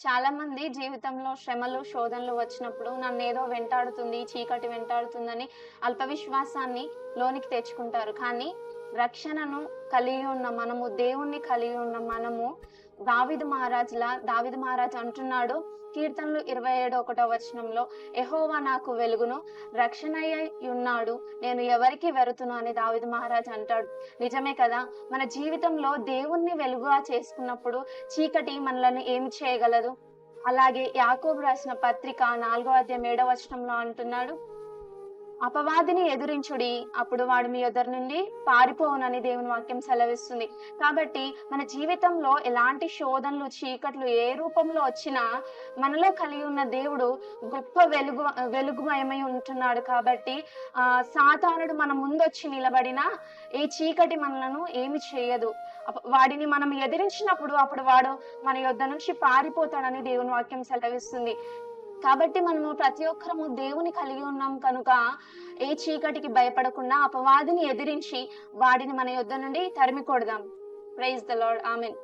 చాలా మంది జీవితంలో శ్రమలు శోధనలు వచ్చినప్పుడు నన్ను ఏదో వెంటాడుతుంది చీకటి వెంటాడుతుందని అల్ప విశ్వాసాన్ని లోనికి తెచ్చుకుంటారు. కానీ రక్షణను కలిగి ఉన్న మనము దేవుణ్ణి కలిగి ఉన్న మనము. దావిదు మహారాజులా దావిదు మహారాజు అంటున్నాడు కీర్తనలు ఇరవై ఏడు ఒకటో వచనంలో ఎహోవా నాకు వెలుగును రక్షణయ్య ఉన్నాడు నేను ఎవరికి వెరుతును? అని దావిదు మహారాజు అంటాడు. నిజమే కదా మన జీవితంలో దేవుణ్ణి వెలుగుగా చేసుకున్నప్పుడు చీకటి మనలను ఏమి చేయగలదు? అలాగే యాకోబు రాసిన పత్రిక నాలుగో అధ్యాయం ఏడవ వచనంలో అంటున్నాడు అపవాదిని ఎదురించుడి అప్పుడు వాడు మీ ఎదురు నుండి పారిపోవునని దేవుని వాక్యం సెలవిస్తుంది. కాబట్టి మన జీవితంలో ఎలాంటి శోధనలు చీకట్లు ఏ రూపంలో వచ్చినా మనలో కలిగి ఉన్న దేవుడు గొప్ప వెలుగు వెలుగుమయమై ఉంటున్నాడు కాబట్టి ఆ సాతానుడు మన ముందొచ్చి నిలబడినా ఏ చీకటి మనలను ఏమి చేయదు. వాడిని మనం ఎదిరించినప్పుడు అప్పుడు వాడు మన యొద్ద నుంచి పారిపోతాడని దేవుని వాక్యం సెలవిస్తుంది. కాబట్టి మనము ప్రతి ఒక్కరము దేవుని కలిగి ఉన్నాం కనుక ఏ చీకటికి భయపడకుండా అపవాదిని ఎదిరించి వాడిని మన యొద్ద నుండి తరిమి కొడదాం ప్రైజ్ ద లార్డ్ ఆమెన్